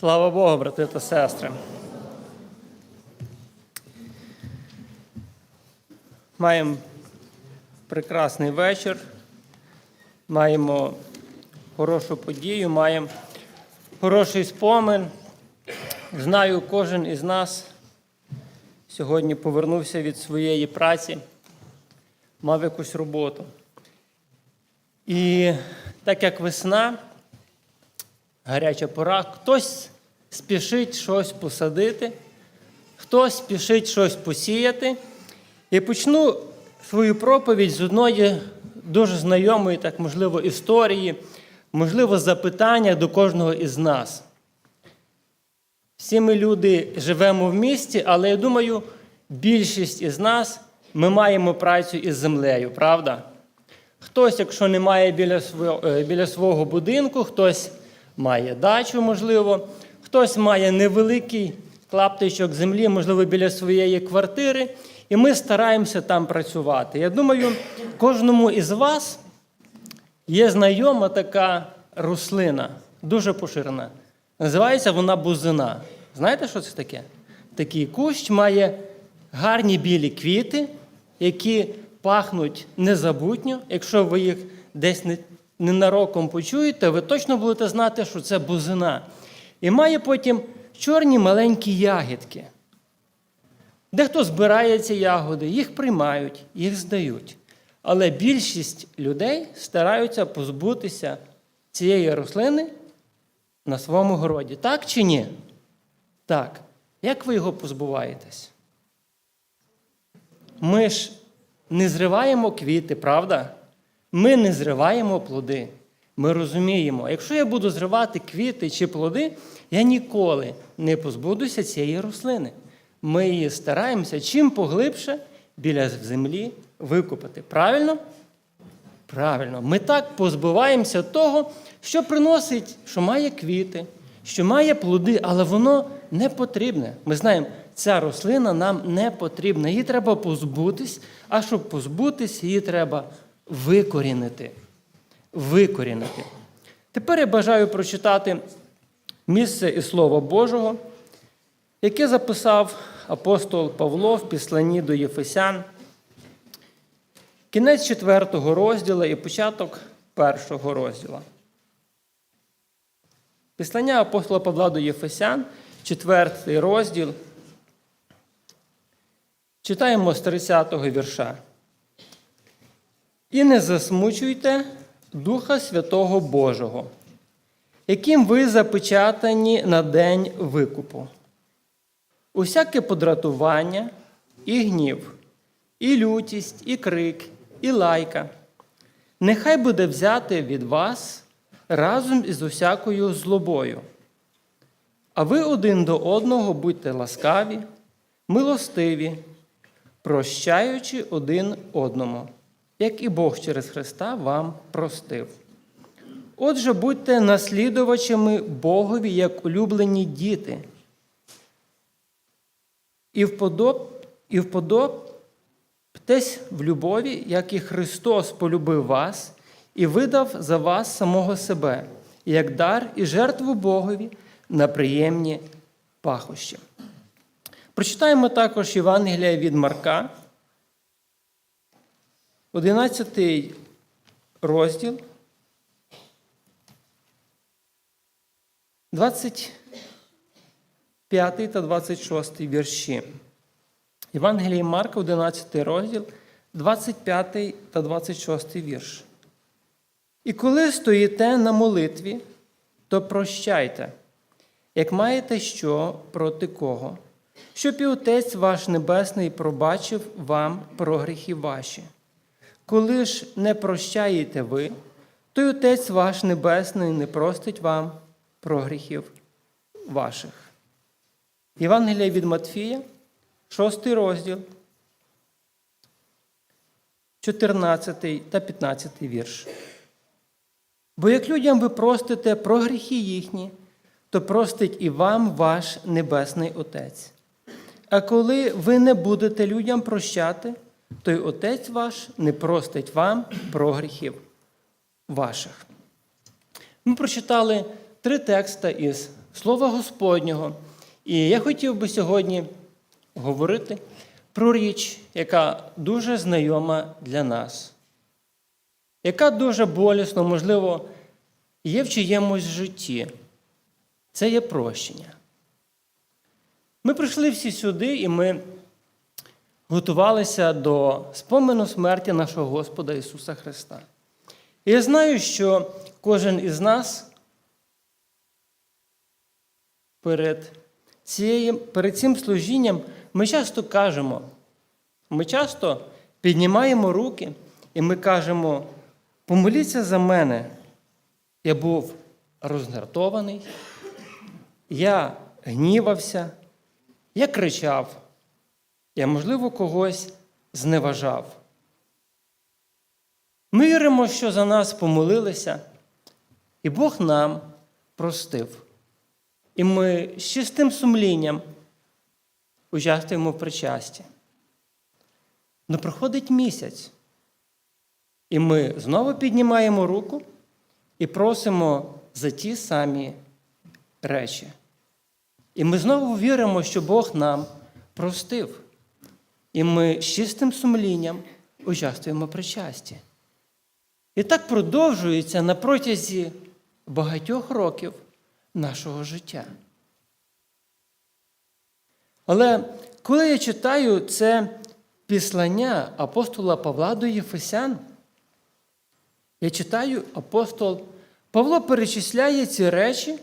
Слава Богу, брати та сестри. Маємо прекрасний вечір, маємо хорошу подію, маємо хороший спомин. Знаю, кожен із нас сьогодні повернувся від своєї праці, мав якусь роботу. І так як весна, гаряча пора, хтось спішить щось посадити, хтось спішить щось посіяти. І почну свою проповідь з одної дуже знайомої, так можливо, історії, можливо, запитання до кожного із нас. Всі ми люди живемо в місті, але я думаю, більшість із нас ми маємо працю із землею, правда? Хтось, якщо не має біля е, свого будинку, хтось має дачу, можливо, хтось має невеликий клаптичок землі, можливо, біля своєї квартири, і ми стараємося там працювати. Я думаю, кожному із вас є знайома така рослина, дуже поширена. Називається вона бузина. Знаєте, що це таке? Такий кущ має гарні білі квіти, які пахнуть незабутньо. Якщо ви їх десь не- ненароком почуєте, ви точно будете знати, що це бузина. І має потім чорні маленькі ягідки. Дехто збирає ці ягоди, їх приймають, їх здають. Але більшість людей стараються позбутися цієї рослини на своєму городі. Так чи ні? Так. Як ви його позбуваєтесь? Ми ж не зриваємо квіти, правда? Ми не зриваємо плоди. Ми розуміємо, якщо я буду зривати квіти чи плоди, я ніколи не позбудуся цієї рослини. Ми її стараємося чим поглибше біля землі викопати. Правильно? Правильно, ми так позбуваємося того, що приносить, що має квіти, що має плоди, але воно не потрібне. Ми знаємо, ця рослина нам не потрібна. Її треба позбутись, а щоб позбутись, її треба викорінити. Викорінити. Тепер я бажаю прочитати місце і Слова Божого, яке записав апостол Павло в післанні до Єфесян. Кінець четвертого розділу і початок першого розділу. Післання апостола Павла до Єфесян, четвертий розділ. Читаємо з 30-го вірша. І не засмучуйте Духа Святого Божого, яким ви запечатані на день викупу. Усяке подратування і гнів, і лютість, і крик, і лайка. Нехай буде взяти від вас разом із усякою злобою. А ви один до одного будьте ласкаві, милостиві, прощаючи один одному, як і Бог через Христа вам простив. Отже, будьте наслідувачами Богові як улюблені діти. І вподоб, і вподобтесь в любові, як і Христос полюбив вас і видав за вас самого себе, як дар і жертву Богові на приємні пахощі. Прочитаємо також Євангелія від Марка, 11 розділ, 25 та 26 вірші. Євангелії Марка, 11 розділ, 25 та 26 вірш. І коли стоїте на молитві, то прощайте, як маєте що проти кого, щоб і Отець ваш Небесний пробачив вам про гріхи ваші. Коли ж не прощаєте ви, то й Отець ваш Небесний не простить вам про гріхів ваших. Євангелія від Матфія, 6 розділ, 14 та 15 вірш. Бо як людям ви простите про гріхи їхні, то простить і вам ваш Небесний Отець. А коли ви не будете людям прощати, то й Отець ваш не простить вам про гріхів ваших. Ми прочитали три текста із Слова Господнього. І я хотів би сьогодні говорити про річ, яка дуже знайома для нас, яка дуже болісно, можливо, є в чиємусь житті. Це є прощення. Ми прийшли всі сюди, і ми готувалися до спомену смерті нашого Господа Ісуса Христа. І я знаю, що кожен із нас перед, цією, перед цим служінням ми часто кажемо, ми часто піднімаємо руки і ми кажемо, помоліться за мене. Я був рознартований, я гнівався, я кричав, я, можливо, когось зневажав. Ми віримо, що за нас помолилися, і Бог нам простив. І ми з чистим сумлінням участвуємо в причасті. Но проходить місяць, і ми знову піднімаємо руку і просимо за ті самі речі. І ми знову віримо, що Бог нам простив. І ми з чистим сумлінням участвуємо причасті. І так продовжується на протязі багатьох років нашого життя. Але коли я читаю це післання апостола Павла до Єфесян, я читаю, апостол Павло перечисляє ці речі,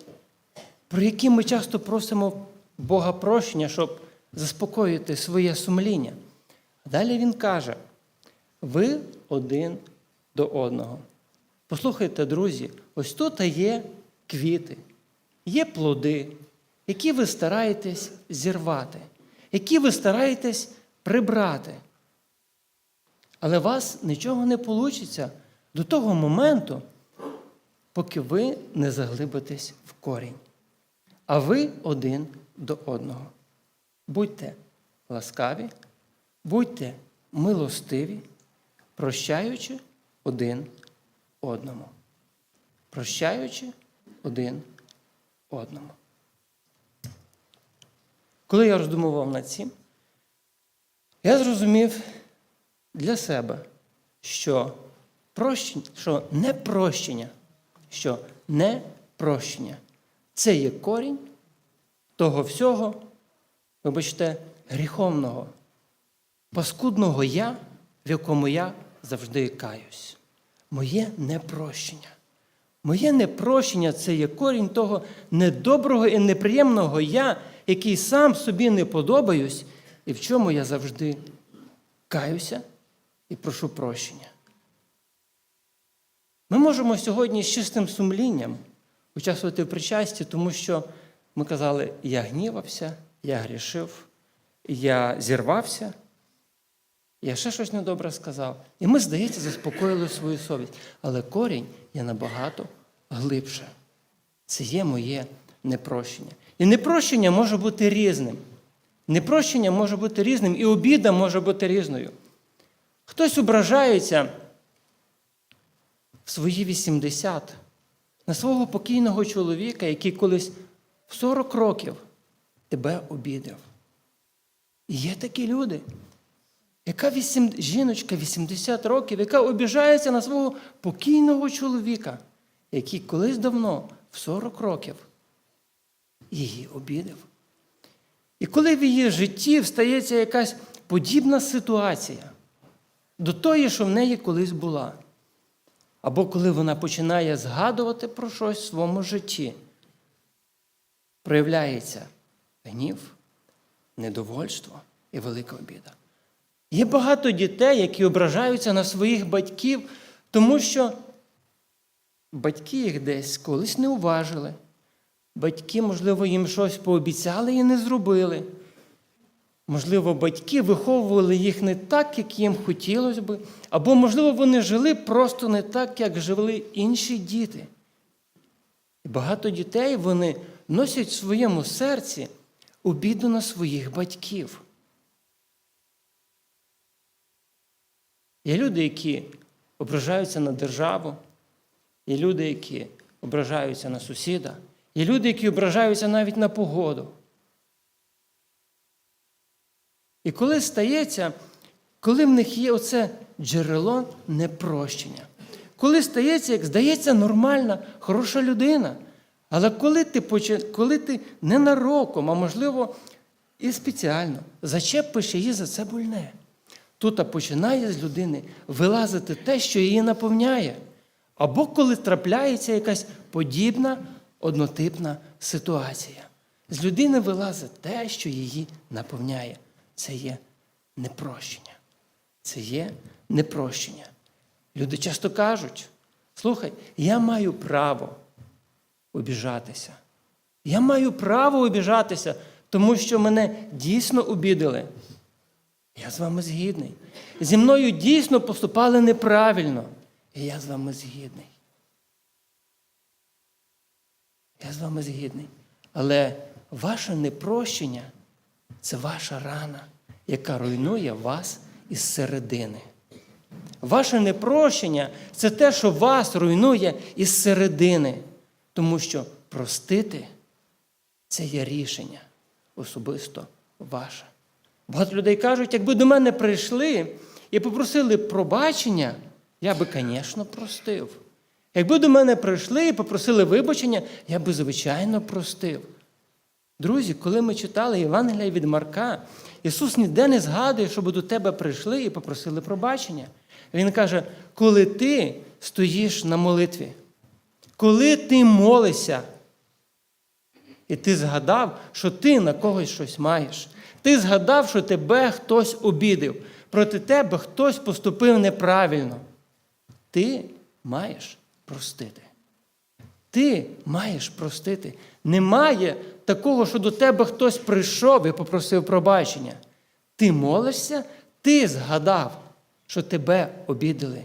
про які ми часто просимо Бога прощення, щоб заспокоїти своє сумління. Далі він каже: ви один до одного. Послухайте, друзі, ось тут є квіти, є плоди, які ви стараєтесь зірвати, які ви стараєтесь прибрати. Але у вас нічого не вийде до того моменту, поки ви не заглибитесь в корінь. А ви один до одного. Будьте ласкаві, будьте милостиві, прощаючи один одному. Прощаючи один одному. Коли я роздумував над цим, я зрозумів для себе, що прощення, що непрощення, що непрощення це є корінь того всього, вибачте, гріховного, паскудного я, в якому я завжди каюсь. Моє непрощення. Моє непрощення це є корінь того недоброго і неприємного я, який сам собі не подобаюсь, і в чому я завжди каюся і прошу прощення. Ми можемо сьогодні з чистим сумлінням участвувати в причасті, тому що ми казали, я гнівався, я грішив, я зірвався, я ще щось недобре сказав. І ми, здається, заспокоїли свою совість. Але корінь є набагато глибше. Це є моє непрощення. І непрощення може бути різним. Непрощення може бути різним, і обіда може бути різною. Хтось ображається в свої 80 на свого покійного чоловіка, який колись в 40 років тебе обідав. І є такі люди. Яка вісім... жіночка 80 років, яка обіжається на свого покійного чоловіка, який колись давно, в 40 років, її обідав. І коли в її житті встається якась подібна ситуація до тої, що в неї колись була, або коли вона починає згадувати про щось в своєму житті, проявляється гнів, недовольство і велика обіда. Є багато дітей, які ображаються на своїх батьків, тому що батьки їх десь колись не уважили. Батьки, можливо, їм щось пообіцяли і не зробили. Можливо, батьки виховували їх не так, як їм хотілося би, або, можливо, вони жили просто не так, як жили інші діти. І багато дітей вони носять в своєму серці обіду на своїх батьків. Є люди, які ображаються на державу, є люди, які ображаються на сусіда. Є люди, які ображаються навіть на погоду. І коли стається, коли в них є оце джерело непрощення, коли стається, як здається, нормальна, хороша людина. Але коли ти, коли ти ненароком, а можливо, і спеціально зачепиш її за це больне, тут починає з людини вилазити те, що її наповняє. Або коли трапляється якась подібна однотипна ситуація. З людини вилазить те, що її наповняє. Це є непрощення. Це є непрощення. Люди часто кажуть: слухай, я маю право обіжатися. Я маю право обіжатися, тому що мене дійсно обідали. Я з вами згідний. Зі мною дійсно поступали неправильно. І я з вами згідний. Я з вами згідний. Але ваше непрощення це ваша рана, яка руйнує вас із середини. Ваше непрощення це те, що вас руйнує із середини. Тому що простити це є рішення особисто ваше. Багато людей кажуть, якби до мене прийшли і попросили пробачення, я би, звісно, простив. Якби до мене прийшли і попросили вибачення, я би, звичайно, простив. Друзі, коли ми читали Євангелія від Марка, Ісус ніде не згадує, щоб до тебе прийшли і попросили пробачення. Він каже, коли ти стоїш на молитві, коли ти молишся, і ти згадав, що ти на когось щось маєш. Ти згадав, що тебе хтось обідив, проти тебе хтось поступив неправильно. Ти маєш простити. Ти маєш простити. Немає такого, що до тебе хтось прийшов і попросив пробачення. Ти молишся, ти згадав, що тебе обідали.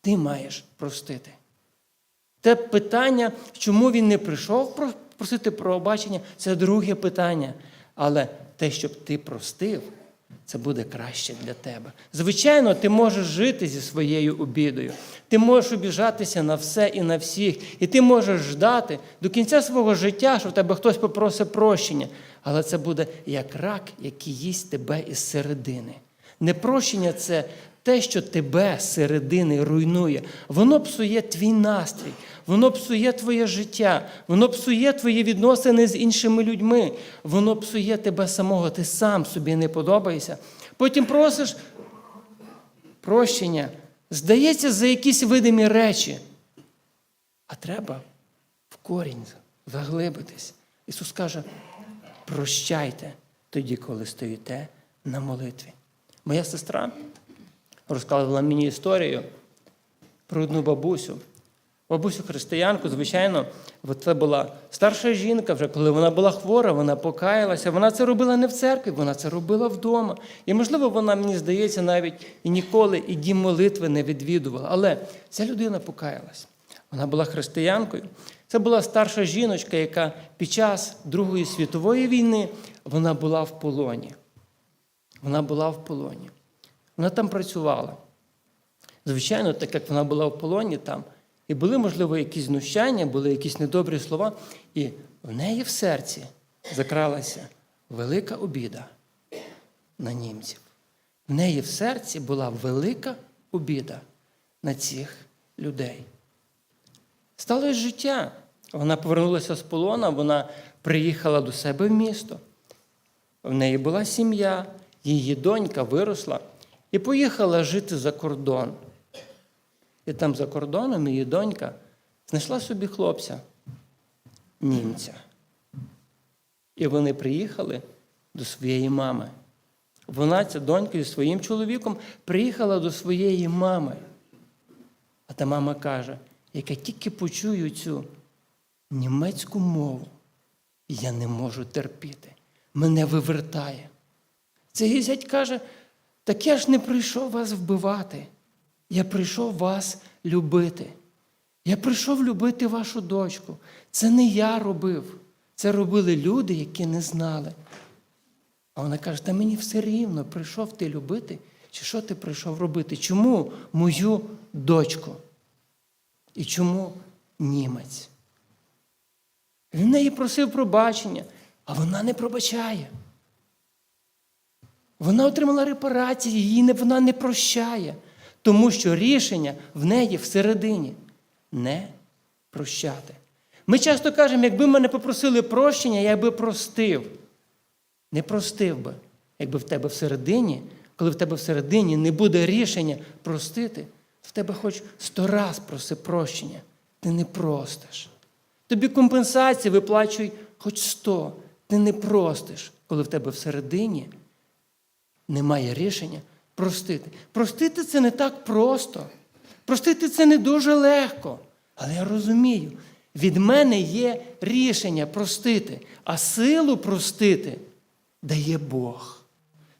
Ти маєш простити. Те питання, чому він не прийшов просити пробачення, це друге питання. Але те, щоб ти простив, це буде краще для тебе. Звичайно, ти можеш жити зі своєю обідою. Ти можеш обіжатися на все і на всіх. І ти можеш ждати до кінця свого життя, що в тебе хтось попросить прощення. Але це буде як рак, який їсть тебе із середини. Непрощення це те, що тебе середини руйнує. Воно псує твій настрій, воно псує твоє життя, воно псує твої відносини з іншими людьми, воно псує тебе самого, ти сам собі не подобаєшся. Потім просиш прощення, здається, за якісь видимі речі. А треба в корінь заглибитись. Ісус каже, прощайте тоді, коли стоїте на молитві. Моя сестра розказувала мені історію про одну бабусю. Бабусю християнку, звичайно, це була старша жінка, вже коли вона була хвора, вона покаялася. Вона це робила не в церкві, вона це робила вдома. І, можливо, вона, мені здається, навіть і ніколи і дім молитви не відвідувала. Але ця людина покаялась. Вона була християнкою. Це була старша жіночка, яка під час Другої світової війни вона була в полоні. Вона була в полоні. Вона там працювала. Звичайно, так як вона була в полоні там, і були, можливо, якісь знущання, були якісь недобрі слова, і в неї в серці закралася велика обіда на німців. В неї в серці була велика обіда на цих людей. Сталося життя. Вона повернулася з полона, вона приїхала до себе в місто. В неї була сім'я, її донька виросла і поїхала жити за кордон. І там за кордоном її донька знайшла собі хлопця, німця. І вони приїхали до своєї мами. Вона, ця донька зі своїм чоловіком, приїхала до своєї мами. А та мама каже, як я тільки почую цю німецьку мову, я не можу терпіти. Мене вивертає. Цей зять каже, так я ж не прийшов вас вбивати. Я прийшов вас любити. Я прийшов любити вашу дочку. Це не я робив. Це робили люди, які не знали. А вона каже: та мені все рівно, прийшов ти любити, чи що ти прийшов робити? Чому мою дочку? І чому німець? Він неї просив пробачення, а вона не пробачає. Вона отримала репарації, її не, вона не прощає, тому що рішення в неї всередині не прощати. Ми часто кажемо, якби мене попросили прощення, я би простив. Не простив би, якби в тебе всередині, коли в тебе всередині не буде рішення простити, в тебе хоч сто раз проси прощення, ти не простиш. Тобі компенсації виплачуй хоч сто, ти не простиш, коли в тебе всередині немає рішення простити. Простити це не так просто. Простити це не дуже легко. Але я розумію, від мене є рішення простити, а силу простити дає Бог.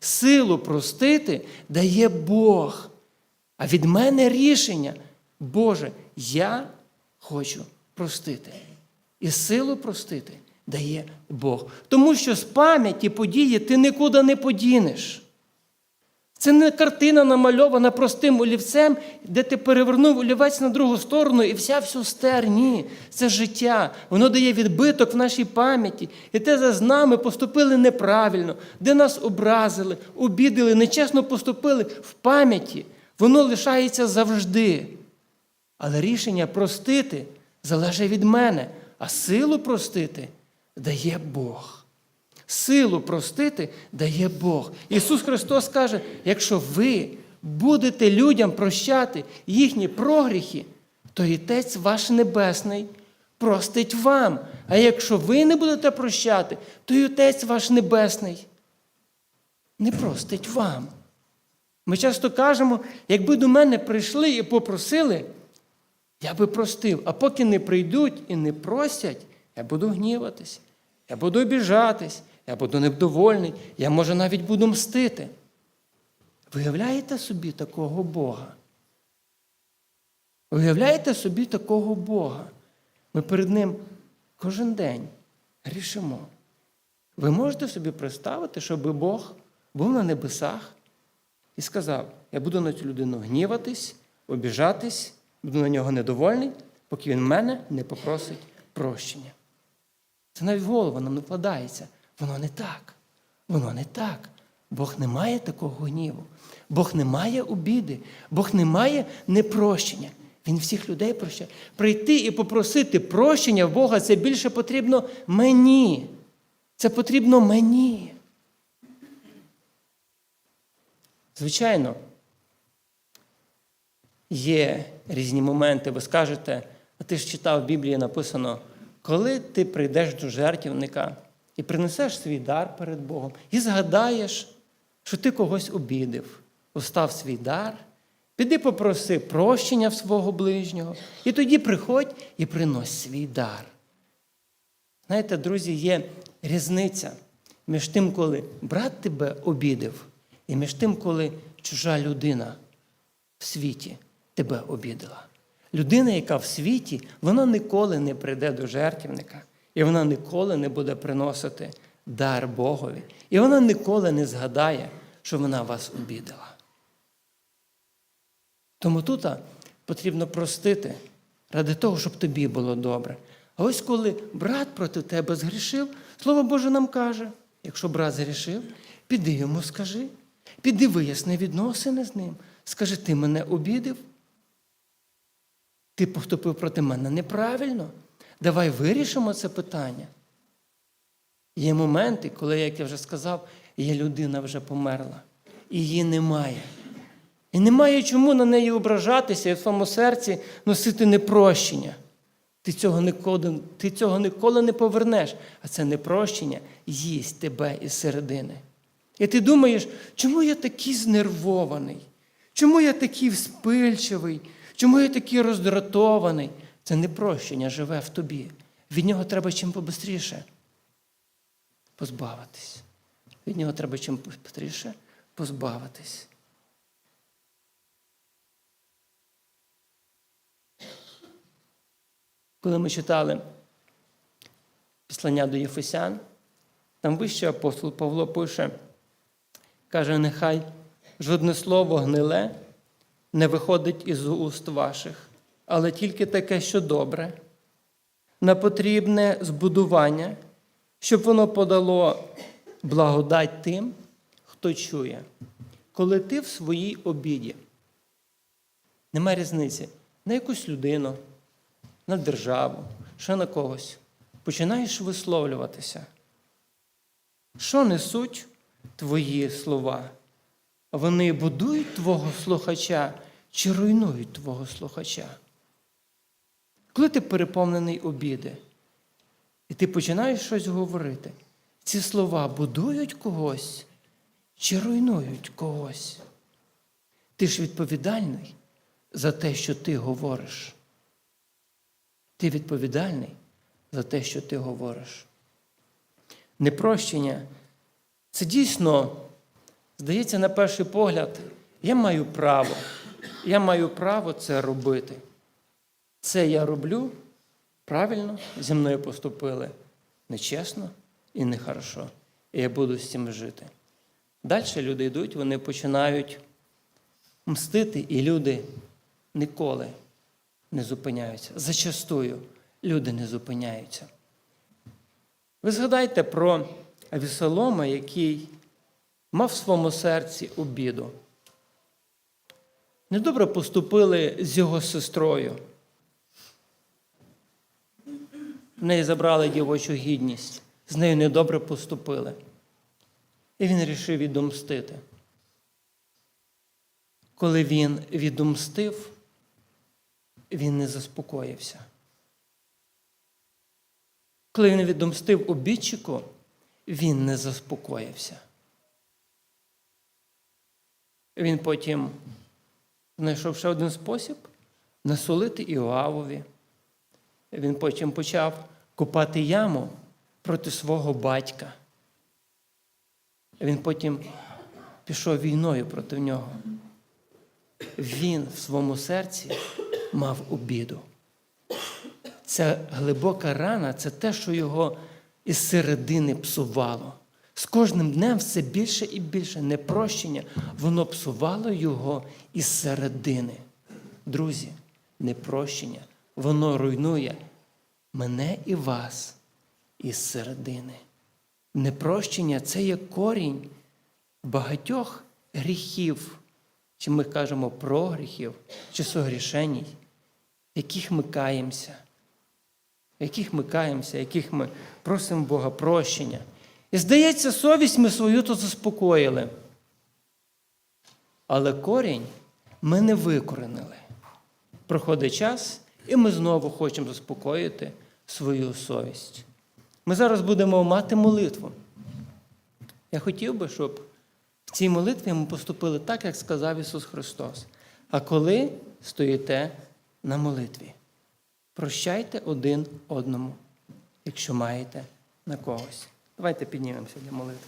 Силу простити дає Бог. А від мене рішення, Боже, я хочу простити. І силу простити дає Бог. Тому що з пам'яті події ти нікуди не подінеш. Це не картина намальована простим олівцем, де ти перевернув олівець на другу сторону і вся все стер. Ні, це життя. Воно дає відбиток в нашій пам'яті. І те з нами поступили неправильно, де нас образили, обідали, нечесно поступили в пам'яті. Воно лишається завжди. Але рішення простити залежить від мене, а силу простити дає Бог. Силу простити дає Бог. Ісус Христос каже: якщо ви будете людям прощати їхні прогріхи, то і Отець ваш Небесний простить вам. А якщо ви не будете прощати, то і Отець ваш Небесний не простить вам. Ми часто кажемо, якби до мене прийшли і попросили, я би простив. А поки не прийдуть і не просять, я буду гніватись, я буду обіжатись, я буду невдовольний, я може навіть буду мстити. Виявляєте собі такого Бога? Уявляєте собі такого Бога? Ми перед Ним кожен день грішимо. Ви можете собі представити, щоб Бог був на небесах і сказав: я буду на цю людину гніватись, обіжатись, буду на нього недовольний, поки він мене не попросить прощення. Це навіть в голову нам не вкладається. Воно не так. Воно не так. Бог не має такого гніву. Бог не має обіди, Бог не має непрощення. Він всіх людей прощає. Прийти і попросити прощення в Бога це більше потрібно мені. Це потрібно мені. Звичайно, є різні моменти. Ви скажете, а ти ж читав в Біблії написано, коли ти прийдеш до жертівника і принесеш свій дар перед Богом, і згадаєш, що ти когось обідив, остав свій дар, піди попроси прощення в свого ближнього, і тоді приходь і принось свій дар. Знаєте, друзі, є різниця між тим, коли брат тебе обідив, і між тим, коли чужа людина в світі тебе обідала. Людина, яка в світі, вона ніколи не прийде до жертвівника, і вона ніколи не буде приносити дар Богові. І вона ніколи не згадає, що вона вас обідала. Тому тут потрібно простити ради того, щоб тобі було добре. А ось коли брат проти тебе згрішив, Слово Боже нам каже, якщо брат згрішив, піди йому скажи, піди виясни відносини з ним. Скажи, ти мене обідив? Ти поступив проти мене неправильно. Давай вирішимо це питання. Є моменти, коли, як я вже сказав, є людина вже померла, і її немає. І немає чому на неї ображатися і в своєму серці носити непрощення. Ти цього ніколи, ти цього ніколи не повернеш, а це непрощення їсть тебе із середини. І ти думаєш, чому я такий знервований? Чому я такий вспильчивий? Чому я такий роздратований? Це непрощення живе в тобі. Від нього треба чим побистріше позбавитись. Від нього треба чим побистріше позбавитись. Коли ми читали післання до Єфесян, там вище апостол Павло пише, каже, нехай жодне слово гниле не виходить із уст ваших, але тільки таке, що добре, на потрібне збудування, щоб воно подало благодать тим, хто чує. Коли ти в своїй обіді, немає різниці на якусь людину, на державу, ще на когось, починаєш висловлюватися. Що несуть твої слова? Вони будують твого слухача чи руйнують твого слухача? Коли ти переповнений обіди, і ти починаєш щось говорити, ці слова будують когось чи руйнують когось? Ти ж відповідальний за те, що ти говориш. Ти відповідальний за те, що ти говориш. Непрощення це дійсно, здається, на перший погляд, я маю право. Я маю право це робити. Це я роблю правильно, зі мною поступили нечесно і нехорошо. І я буду з цим жити. Далі люди йдуть, вони починають мстити, і люди ніколи не зупиняються. Зачастую люди не зупиняються. Ви згадайте про Авісолома, який мав в своєму серці обіду. Недобре поступили з його сестрою. В неї забрали дівочу гідність, з нею недобре поступили. І він рішив відомстити. Коли він відомстив, він не заспокоївся. Коли він відомстив обідчику, він не заспокоївся. Він потім знайшов ще один спосіб насолити Іоавові. Він потім почав купати яму проти свого батька. Він потім пішов війною проти нього. Він в своєму серці мав обіду. Ця глибока рана це те, що його із середини псувало. З кожним днем все більше і більше непрощення, воно псувало його із середини. Друзі, непрощення, воно руйнує мене і вас із середини. Непрощення це є корінь багатьох гріхів, чи ми кажемо про гріхів, чи согрішеній, яких ми каємося, яких ми каємося, яких ми просимо Бога прощення. І здається, совість ми свою то заспокоїли. Але корінь ми не викоренили. Проходить час, і ми знову хочемо заспокоїти свою совість. Ми зараз будемо мати молитву. Я хотів би, щоб в цій молитві ми поступили так, як сказав Ісус Христос. А коли стоїте на молитві, прощайте один одному, якщо маєте на когось. Давайте піднімемося для молитви.